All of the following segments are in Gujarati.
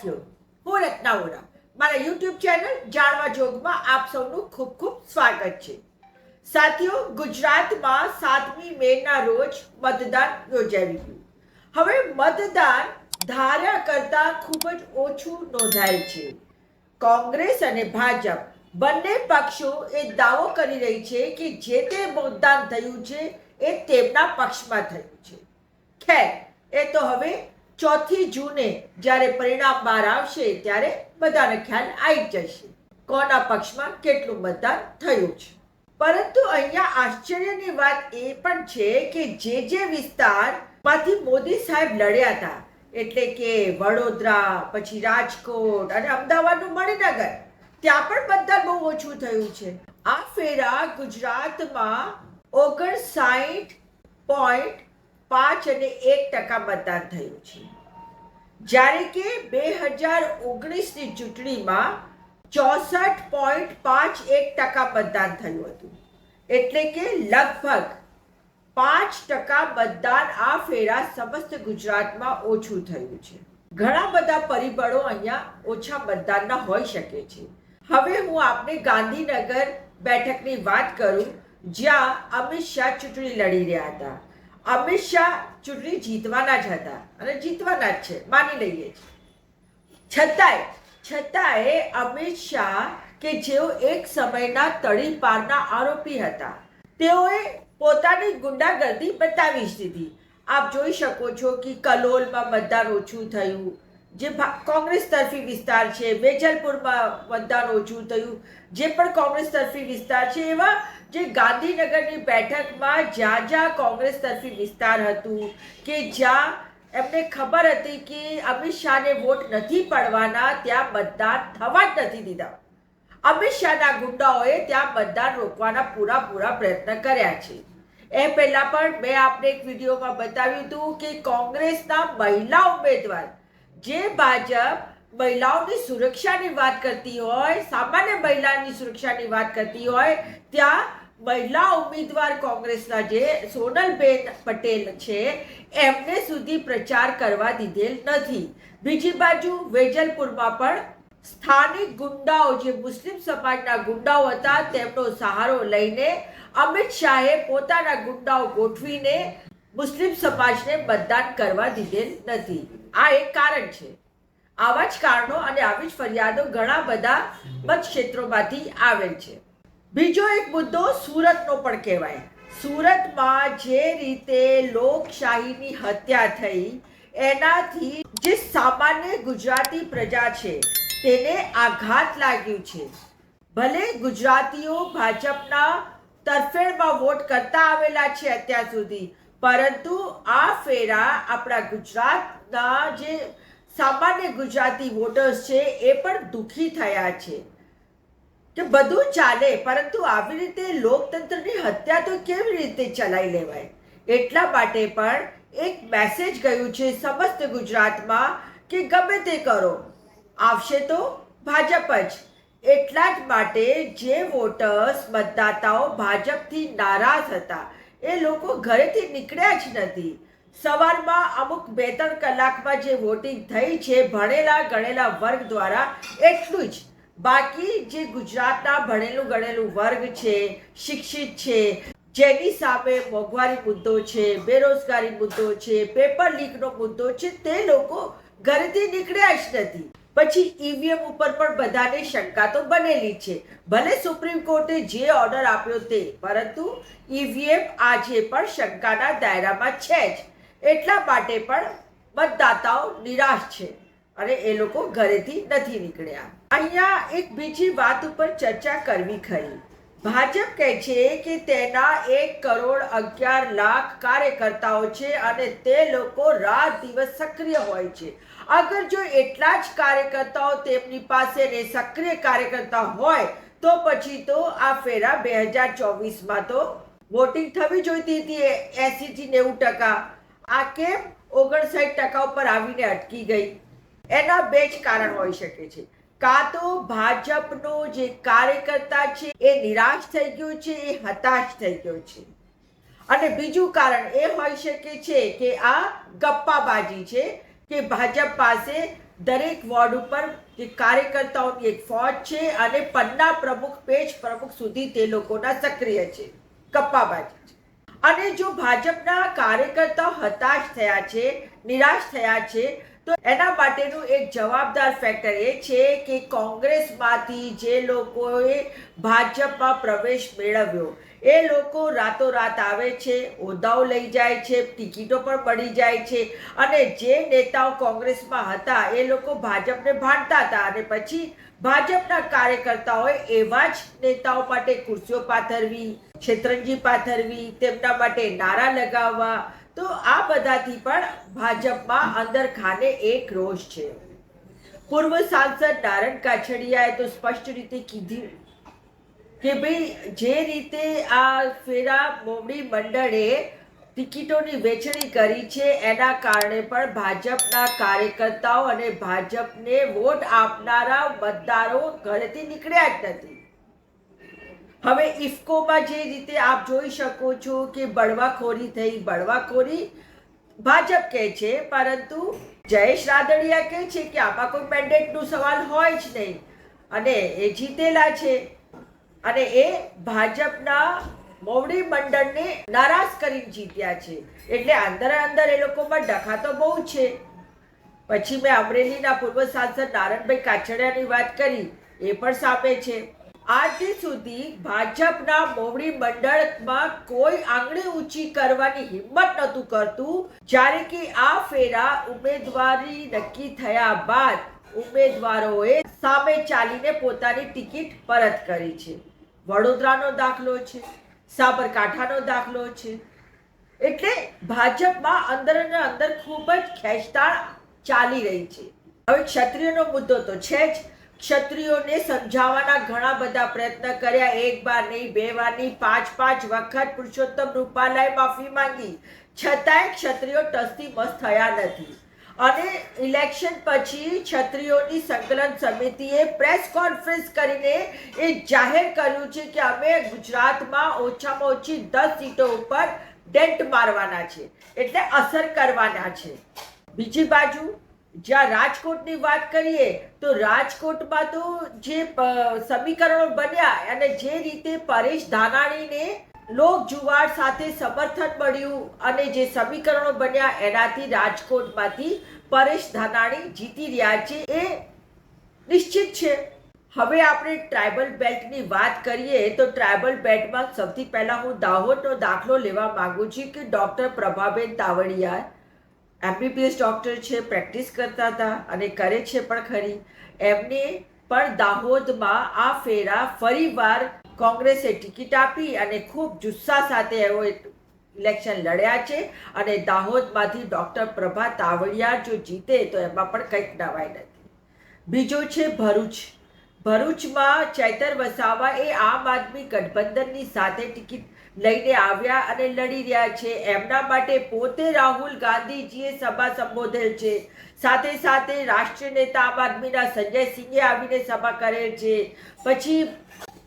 સાથીઓ હું રત્ના વોરા મારા યુટ્યુબ ચેનલ જાણવા જોગમાં આપ સૌનું ખૂબ ખૂબ સ્વાગત છે. સાથીઓ, ગુજરાતમાં સાતમી મેના રોજ મતદાન યોજાઈ ગયું હવે મતદાન ધાર્યા કરતા ખૂબ જ ઓછું નોંધાય છે. કોંગ્રેસ અને ભાજપ બંને પક્ષો એ દાવો કરી રહી છે કે જે તે મતદાન થયું છે એ તેમના પક્ષમાં થયું છે. ખેર, એ તો હવે ચોથી જૂને જ્યારે પરિણામ બહાર આવશે ત્યારે બધાને ખ્યાલ આવી જશે. કોના પક્ષમાં કેટલું મતદાન થયું છે? પરંતુ અહીંયા આશ્ચર્યની વાત એ પણ છે કે જે જે વિસ્તારમાંથી મોદી સાહેબ લડ્યા હતા, એટલે કે વડોદરા, પછી રાજકોટ અને અમદાવાદનું મણિનગર, ત્યાં પણ મતદાન બહુ ઓછું થયું છે. આ ફેરા ગુજરાતમાં ઓગણસાઠ પોઈન્ટ પાંચ અને એક ટકા મતદાન થયું છે. જ્યારે કે બે હજાર ઓગણીસની ચૂંટણીમાં ચોસઠ પોઈન્ટ પાંચ એક ટકા મતદાન થયું હતું. એટલે કે લગભગ પાંચ ટકા મતદાન આ ફેરા સમસ્ત ગુજરાતમાં ઓછું થયું છે. ઘણા બધા પરિબળો અહીંયા ઓછા મતદાનના હોઈ શકે છે. હવે હું આપને ગાંધીનગર બેઠકની વાત કરું, જ્યાં અમિત શાહ ચૂંટણી લડી રહ્યા હતા. અમિત શાહ ચૂંટણી જીતવાના જ હતા અને જીતવાના જ છે, માની લઈએ છીએ. છતાંય છતાંય અમિત શાહ કે જેઓ એક સમયના તળીપારના આરોપી હતા, તેઓએ પોતાની ગુંડાગર્દી બતાવી જ દીધી. આપ જોઈ શકો છો કે કલોલમાં મતદાન ઓછું થયું જે કોંગ્રેસ તરફી વિસ્તાર છે, વેજલપુરમાં મતદાન ઓછું થયું. જે પણ કોંગ્રેસ તરફી વિસ્તાર છે, એવા જે ગાંધીનગરની બેઠકમાં જ્યાં જ્યાં કોંગ્રેસ તરફી વિસ્તાર હતું, કે જ્યાં એમને ખબર હતી કે અમિત શાહને વોટ નથી પડવાના, ત્યાં મતદાન થવા જ નથી દીધા. અમિત શાહના ગુંડાઓએ ત્યાં મતદાન રોકવાના પૂરા પૂરા પ્રયત્ન કર્યા છે. એ પહેલાં પણ મેં આપને એક વિડીયોમાં બતાવ્યું હતું કે કોંગ્રેસના મહિલા ઉમેદવાર જે ભાજપ મહિલાઓની સુરક્ષાની વાત કરતી હોય, સામાન્ય મહિલાની સુરક્ષાની વાત કરતી હોય, ત્યાં મહિલા ઉમેદવાર કોંગ્રેસના જે સોનલબેન પટેલ છે, એમને સુધી પ્રચાર કરવા દીધેલ નથી. બીજી બાજુ વેજલપુરમાં પણ સ્થાનિક ગુંડાઓ, જે મુસ્લિમ સમાજના ગુંડાઓ હતા, તેમનો સહારો લઈને અમિત શાહે પોતાના ગુંડાઓ ગોઠવીને મુસ્લિમ સમાજને મતદાન કરવા દીધેલ નથી. આ એક કારણ છે. આવા જ કારણો અને આવી જ ફરિયાદો ઘણા બધા મતક્ષેત્રોમાંથી આવેલ છે. બીજો એક મુદ્દો સુરતનો પણ કહેવાય. સુરતમાં જે રીતે લોકશાહીની હત્યા થઈ, એનાથી જે સામાન્ય ગુજરાતી પ્રજા છે, તેને આઘાત લાગ્યું છે. ભલે ગુજરાતીઓ ભાજપના તરફેણમાં વોટ કરતા આવેલા છે અત્યાર સુધી પરંતુ આ ફેરા આપણા ગુજરાતના જે સામાન્ય ગુજરાતી વોટર્સ છે, એ પણ દુઃખી થયા છે. કે બધું ચાલે, પરંતુ આવી રીતે લોકતંત્રની હત્યા તો કેવી રીતે ચલાવી લેવાય? એટલા માટે પણ એક મેસેજ ગયું છે સમસ્ત ગુજરાતમાં કે ગમે તે કરો. આવશે તો ભાજપ જ. એટલા જ માટે જે વોટર્સ મતદાતાઓ ભાજપથી નારાજ હતા એ લોકો ઘરેથી નીકળ્યા જ નથી. સવારમાં અમુક બે ત્રણ કલાકમાં જે વોટિંગ થઈ છે, ભણેલા, ગણેલા વર્ગ દ્વારા, એટલું જ. બાકી જે ગુજરાતના ભણેલું ગણેલું વર્ગ છે, શિક્ષિત છે, જેની સામે મોંઘવારી મુદ્દો છે, બેરોજગારી મુદ્દો છે, પેપર લીકનો મુદ્દો છે, તે લોકો ઘરેથી નીકળ્યા જ નથી. પછી ઈવીએમ ઉપર પણ બધાને શંકા તો બનેલી છે. ભલે સુપ્રીમ કોર્ટે જે ઓર્ડર આપ્યો તે, પરંતુ ઈવીએમ આજે પણ શંકાના દાયરામાં છે જ. એટલા માટે પણ મતદાતાઓ નિરાશ છે અને એ લોકો ઘરેથી નથી નીકળ્યા. અહીંયા એક બીજી વાત ઉપર ચર્ચા કરવી ખરી. ભાજપ કહે છે કે તેના એક કરોડ અગિયાર લાખ કાર્યકર્તાઓ છે અને તે લોકો રાત દિવસ સક્રિય હોય છે. અગર જો એટલા જ કાર્યકર્તાઓ તેમની પાસે ને સક્રિય કાર્યકર્તા હોય, તો પછી તો આ ફેરા બે હજાર ચોવીસમાં તો વોટિંગ થવી જોઈતી હતી એસીથી નેવું ટકા. આ કેમ? ઓગણસાઠ ટકા ઉપર આવીને અટકી ગઈ. એના બે જ કારણ હોઈ શકે છે. કાં તો ભાજપનો જે કાર્યકર્તા છે, એ નિરાશ થઈ ગયો છે, એ હતાશ થઈ ગયો છે. અને બીજું કારણ એ હોઈ શકે છે કે આ ગપ્પાબાજી છે. કે ભાજપ પાસે દરેક વોર્ડ ઉપર જે કાર્યકર્તાઓની એક ફોજ છે અને પન્ના પ્રમુખ, પેજ પ્રમુખ સુધી તે લોકોના સક્રિય છે, કપ્પાબાજી છે. અને જો ભાજપના કાર્યકર્તાઓ હતાશ થયા છે, નિરાશ થયા છે, તો એના માટેનું એક જવાબદાર ફેક્ટર એ છે કે કોંગ્રેસમાંથી જે લોકોએ ભાજપમાં પ્રવેશ મેળવ્યો એ લોકો રાતોરાત આવે છે હોદ્દાઓ લઈ જાય છે, ટિકિટો પણ પડી જાય છે અને જે નેતાઓ કોંગ્રેસમાં હતા એ લોકો ભાજપને ભાંડતા હતા અને પછી ભાજપના કાર્યકર્તાઓએ એવા જ નેતાઓ માટે ખુરશીઓ પાથરવી છેતરંજી પાથરવી, તેમના માટે નારા લગાવવા. તો આ બધાથી પણ ભાજપમાં અંદર ખાને એક રોષ છે. પૂર્વ સાંસદ નારણ કાછડિયાએ તો સ્પષ્ટ રીતે કીધું કે ભાઈ, જે રીતે આ ફેરા મોવડી મંડળે ટિકિટોની વેચણી કરી છે, એના કારણે પણ ભાજપના કાર્યકર્તાઓ અને ભાજપને વોટ આપનારા મતદારો ઘરેથી નીકળ્યા જ નથી. હવે ઇફકોમાં જે રીતે આપ જોઈ શકો છો કે બળવાખોરી થઈ, બળવાખોરી ભાજપ કહે છે, પરંતુ જયેશ રાદડિયા કહે છે કે આમાં કોઈ મેન્ડેટનું સવાલ હોય જ નહીં. અને એ જીતેલા છે. અને એ ભાજપના મોવડી મંડળને નારાજ કરીને જીત્યા છે. એટલે અંદર અંદર એ લોકોમાં ડખા તો બહુ છે. પછી મેં અમરેલીના પૂર્વ સાંસદ નારણભાઈ કાછડિયાની વાત કરી, એ પણ સામે છે. આજથી સુધી ભાજપના મોવડી મંડળમાં કોઈ આંગળી ઊંચી કરવાની હિંમત નહોતું કરતું. જ્યારે કે આ ફેરા ઉમેદવારી નક્કી થયા બાદ ઉમેદવારોએ સામે ચાલીને પોતાની ટિકિટ પરત કરી છે. વડોદરાનો દાખલો છે, સાબરકાંઠાનો દાખલો છે. એટલે ભાજપમાં અંદર અને અંદર ખૂબ જ ખેંચતાણ ચાલી રહી છે. હવે ક્ષત્રિયનો મુદ્દો તો છે જ. ક્ષત્રિયોને સમજાવવાના ઘણા બધા પ્રયત્ન કર્યા. એક વાર નહીં, બે વાર નહીં, પાંચ પાંચ વખત પુરુષોત્તમ રૂપાલાએ માફી માંગી. છતાંય ક્ષત્રિયો ટસથી મસ્ત થયા નથી. અને ઇલેક્શન પછી છત્રીઓની સંકલન સમિતિએ પ્રેસ કોન્ફરન્સ કરીને એ જાહેર કર્યું છે કે અમે ગુજરાતમાં ઓછામાં ઓછી દસ સીટો ઉપર ડેન્ટ મારવાના છે. એટલે અસર કરવાના છે. બીજી બાજુ, જ્યાં રાજકોટની વાત કરીએ, તો રાજકોટમાં તો જે સમીકરણો બન્યા અને જે રીતે પરેશ ધાનાણીને લોક જુવાળ સાથે સમર્થન મળ્યું અને જે સમીકરણો બન્યા એનાથી રાજકોટમાંથી પરેશ ધાનાણી જીતી રહ્યા છે એ નિશ્ચિત છે. હવે આપણે ટ્રાઇબલ બેલ્ટની વાત કરીએ તો ટ્રાઇબલ બેલ્ટમાં સૌથી પહેલાં હું દાહોદનો દાખલો લેવા માગું છું કે doctor Prabhaben Tavadiya MBBS doctor છે, પ્રેક્ટિસ કરતા હતા અને કરે છે પણ ખરી. એમને પણ દાહોદમાં આ ફેરા ફરીવાર કોંગ્રેસે ટિકિટ આપી અને ખૂબ જુસ્સા સાથે એવો ઇલેક્શન લડ્યા છે અને દાહોદમાંથી ડૉક્ટર પ્રભા તાવડિયા જો જીતે તો એમાં પણ કંઈક નવાઈ નથી. બીજો છે ભરૂચ. ભરૂચમાં ચૈતર વસાવા એ આમ આદમી ગઠબંધનની સાથે ટિકિટ લઈને આવ્યા અને લડી રહ્યા છે. એમના માટે પોતે રાહુલ ગાંધીજીએ સભા સંબોધેલ છે. સાથે સાથે રાષ્ટ્રીય નેતા આમ આદમીના સંજય સિંહે આવીને સભા કરેલ છે. પછી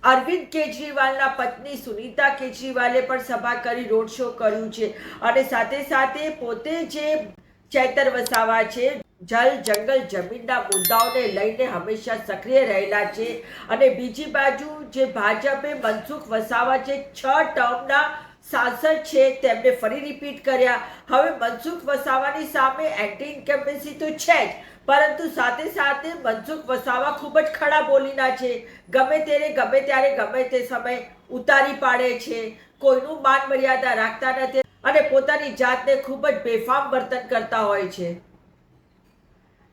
અરવિંદ કેજરીવાલના પત્ની સુનીતા કેજરીવાલે પણ સભા કરી, રોડ શો કર્યું છે. અને સાથે સાથે પોતે જે ચૈતર વસાવા છે, જલ જંગલ જમીનના મુદ્દાઓને લઈને હંમેશા સક્રિય રહેલા છે. અને બીજી બાજુ જે ભાજપે મનસુખ વસાવા જે છ ટર્મના સાંસદ છે, તેમને ફરી રિપીટ કર્યા. હવે મનસુખ વસાવાની સામે એન્ટી ઇન્કમ્બન્સી તો છે જ. પરંતુ સાથે સાથે મનસુખ વસાવા ખૂબ જ ખડા બોલીના છે. ગમે ત્યારે ગમે ત્યારે, ગમે તે સમય ઉતારી પાડે છે. કોઈનું માન મર્યાદા રાખતા નથી અને પોતાની જાતને ખૂબ જ બેફામ વર્તન કરતા હોય છે.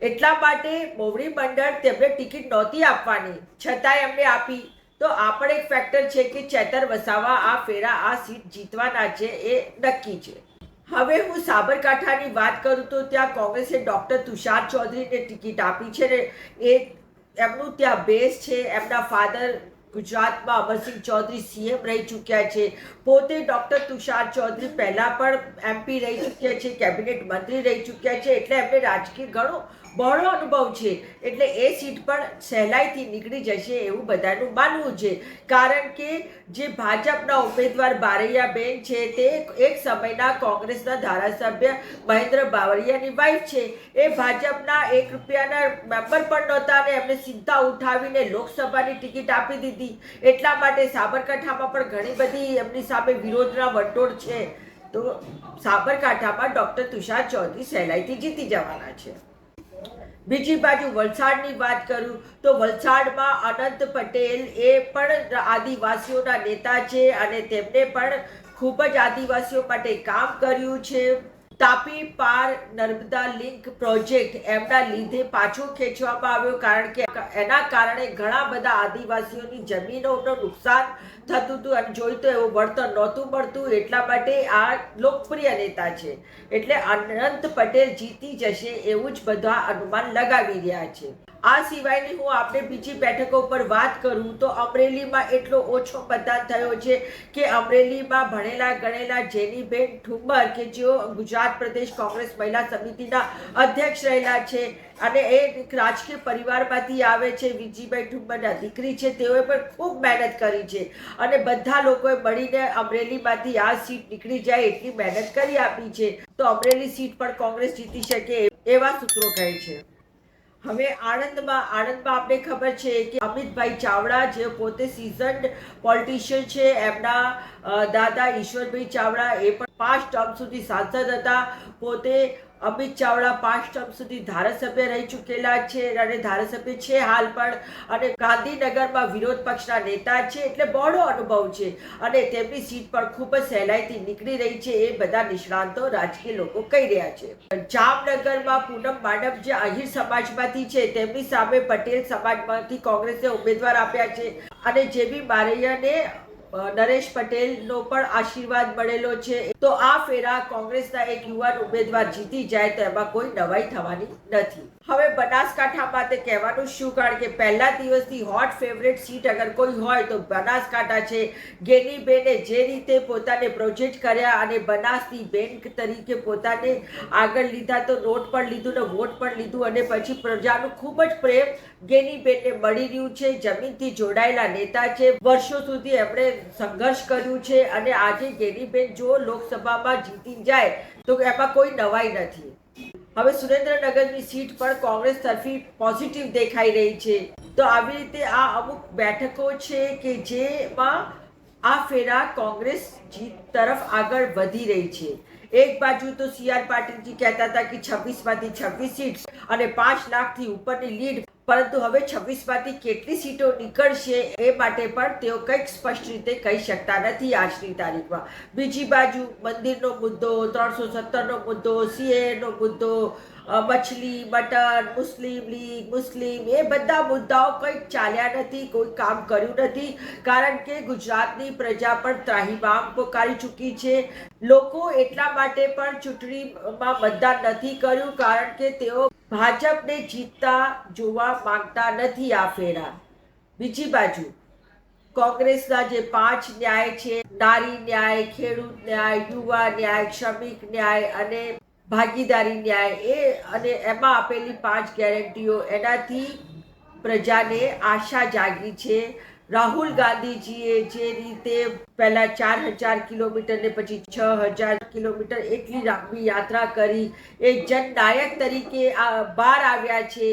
એટલા માટે મોવડી મંડળ તેમને ટિકિટ નહોતી આપવાની. છતાંય એમને આપી. તો આ પણ એક ફેક્ટર છે કે ચેતર વસાવા આ ફેરા આ સીટ જીતવાના છે એ નક્કી છે. હવે હું સાબરકાંઠાની વાત કરું તો ત્યાં કોંગ્રેસે ડૉક્ટર તુષાર ચૌધરીને ટિકિટ આપી છે ને, એ એમનું ત્યાં બેઝ છે, એમના ફાધર ગુજરાતમાં અમરસિંહ ચૌધરી સીએમ રહી ચૂક્યા છે. પોતે ડૉક્ટર તુષાર ચૌધરી પહેલા પણ એમપી રહી ચૂક્યા છે, કેબિનેટ મંત્રી રહી ચૂક્યા છે, એટલે એમને રાજકીય ઘણો બહોળો અનુભવ છે. એટલે એ સીટ પણ સહેલાઈથી નીકળી જશે એવું બધાનું માનવું છે. કારણ કે જે ભાજપના ઉમેદવાર બારૈયાબેન છે, તે એક સમયના કોંગ્રેસના ધારાસભ્ય મહેન્દ્ર બાવળિયાની વાઈફ છે. એ ભાજપના એક રૂપિયાના મેમ્બર પણ નહોતા અને એમને સીધા ઉઠાવીને લોકસભાની ટિકિટ આપી દીધી. એટલા માટે સાબરકાંઠામાં પણ ઘણી બધી એમની સામે વિરોધના વંટોળ છે. તો સાબરકાંઠામાં ડૉક્ટર તુષાર ચૌધરી સહેલાઈથી જીતી જવાના છે. બીજી બાજુ વલસાડની વાત કરું તો વલસાડમાં અનંત પટેલ એ પણ આદિવાસીઓના નેતા છે અને તેમણે પણ ખૂબ જ આદિવાસીઓ માટે કામ કર્યું છે. તાપી પાર નર્મદા લિંક પ્રોજેક્ટ એમના લીધે પાછો ખેંચવામાં આવ્યો કારણ કે એના કારણે ઘણા બધા આદિવાસીઓની જમીનોનું નુકસાન થતું હતું અને જોઈતો એવું વળતર નહોતું મળતું. એટલા માટે આ લોકપ્રિય નેતા છે. એટલે અનંત પટેલ જીતી જશે એવું જ બધા અનુમાન લગાવી રહ્યા છે. આ સિવાયની હું આપણે બીજી બેઠકો પર વાત કરું તો અમરેલીમાં એટલો ઓછો મતદાન થયો છે કે અમરેલીમાં ભણેલા ગણેલા જેનીબેન ઠુંબર કે જેઓ ગુજરાત પ્રદેશ કોંગ્રેસ મહિલા સમિતિના અધ્યક્ષ રહેલા છે અને એ રાજકીય પરિવારમાંથી આવે છે, વિજીભાઈ ઠુંબરના દીકરી છે, તેઓએ પણ ખૂબ મહેનત કરી છે અને બધા લોકોએ મળીને અમરેલીમાંથી આ સીટ નીકળી જાય એટલી મહેનત કરી આપી છે. તો અમરેલી સીટ પણ કોંગ્રેસ જીતી શકે એવા સૂત્રો કહે છે. હવે આણંદમાં આણંદમાં આપને ખબર છે કે અમિતભાઈ ચાવડા જે પોતે સિઝન્ડ પોલિટિશિયન છે, એમના દાદા ઈશ્વરભાઈ ચાવડા એ પણ પાંચ ટર્મ સુધી સાંસદ હતા. પોતે અમિત ચાવડા પાંચ ટર્મ સુધી ધારાસભ્ય રહી ચૂકેલા છે અને ધારાસભ્ય છે હાલ પણ અને ગાંધીનગરમાં વિરોધ પક્ષના નેતા છે એટલે બહોળો અનુભવ છે અને તેમની સીટ પણ ખૂબ જ સહેલાઈથી નીકળી રહી છે એ બધા નિષ્ણાંતો રાજકીય લોકો કહી રહ્યા છે. જામનગરમાં પૂનમ માડમ જે અહીર સમાજમાંથી છે તેમની સામે પટેલ સમાજમાંથી કોંગ્રેસે ઉમેદવાર આપ્યા છે અને જેબી બારૈયાને અ, નરેશ પટેલનો પણ આશીર્વાદ મળેલો છે. તો આ ફેરા કોંગ્રેસના એક યુવાન ઉમેદવાર જીતી જાય તો એમાં કોઈ નવાઈ થવાની નથી. હવે બનાસકાંઠા માટે કહેવાનું શું કારણ કે પહેલા દિવસથી હોટ ફેવરેટ સીટ અગર કોઈ હોય તો બનાસકાંઠા છે. ગેનીબેને જે રીતે પોતાને પ્રોજેક્ટ કર્યા અને બનાસની બેંક તરીકે પોતાને આગળ લીધા તો નોટ પણ લીધું ને વોટ પણ લીધું અને પછી પ્રજાનું ખૂબ જ પ્રેમ ગેનીબેનને મળી રહ્યું છે. જમીનથી જોડાયેલા નેતા છે. વર્ષો સુધી એમણે સંઘર્ષ કર્યું છે અને આજે ગેનીબેન જો લોકસભામાં જીતી જાય તો એમાં કોઈ નવાઈ નથી. હવે સુરેન્દ્રનગરની સીટ પર કોંગ્રેસ તરફી પોઝિટિવ દેખાઈ રહી છે. તો આવી રીતે આ અમુક બેઠકો છે કે જેમાં આ ફેરા કોંગ્રેસ જીત તરફ આગળ વધી રહી છે. એક બાજુ તો સી આર પાટીલજી કહેતા હતા કે છવ્વીસમાંથી છવ્વીસ સીટ અને પાંચ લાખથી ઉપરની લીડ પરંતુ હવે છવ્વીસમાંથી કેટલી સીટો નીકળશે એ માટે પણ તેઓ કંઈક સ્પષ્ટ રીતે કહી શકતા નથી આજની તારીખમાં. બીજી બાજુ મંદિરનો મુદ્દો, ત્રણસો સત્તરનો મુદ્દો સીએનો મુદ્દો મછલી, મટન, મુસ્લિમ લીગ, મુસ્લિમ, એ બધા મુદ્દાઓ કંઈક ચાલ્યા નથી, કોઈ કામ કર્યું નથી, કારણ કે ગુજરાતની પ્રજા પણ ત્રાહીમામ પોકારી ચૂકી છે. લોકો એટલા માટે પણ ચૂંટણીમાં મતદાન નથી કર્યું, કારણ કે તેઓ ભાજપને જીતતા જોવા માંગતા નથી આ ફેરા. બીજી બાજુ, કોંગ્રેસના જે પાંચ ન્યાય છે, નારી ન્યાય, ખેડૂત ન્યાય, યુવા ન્યાય, શ્રમિક ન્યાય અને ભાગીદારી ન્યાય એ અને એમાં આપેલી પાંચ ગેરંટીઓ એનાથી પ્રજાને આશા જાગી છે. રાહુલ ગાંધીજીએ જે રીતે પહેલા ચાર હજાર કિલોમીટર ને પછી છ હજાર કિલોમીટર એટલી લાંબી યાત્રા કરી, એ જનનાયક તરીકે બહાર આવ્યા છે.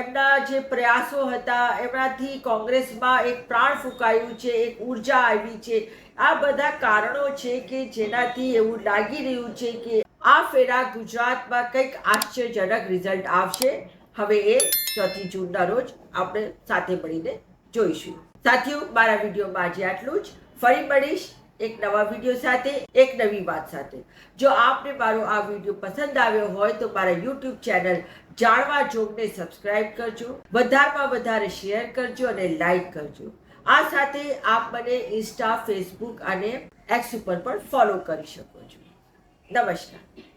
એમના જે પ્રયાસો હતા, એમનાથી કોંગ્રેસમાં એક પ્રાણ ફૂંકાયું છે, એક ઊર્જા આવી છે. આ બધા કારણો છે કે જેનાથી એવું લાગી રહ્યું છે કે આ ફેરા ગુજરાતમાં કંઈક આશ્ચર્યજનક રિઝલ્ટ આવશે. હવે એ ચોથી જૂનના રોજ આપણે સાથે મળીને જોઈશું. સાથીઓ, મારા વિડીયોમાં આજે આટલું જ. ફરી મળીશ એક નવા વીડિયો સાથે, એક નવી વાત સાથે. જો આપને મારો આ વીડિયો પસંદ આવ્યો હોય તો મારા યુટ્યુબ ચેનલ જાણવા જોગને સબસ્ક્રાઇબ કરજો, વધારેમાં વધારે શેર કરજો અને લાઈક કરજો. આ સાથે આપ મને ઇન્સ્ટા ફેસબુક અને એક્સ ઉપર પણ ફોલો કરી શકો છો. નમસ્કાર.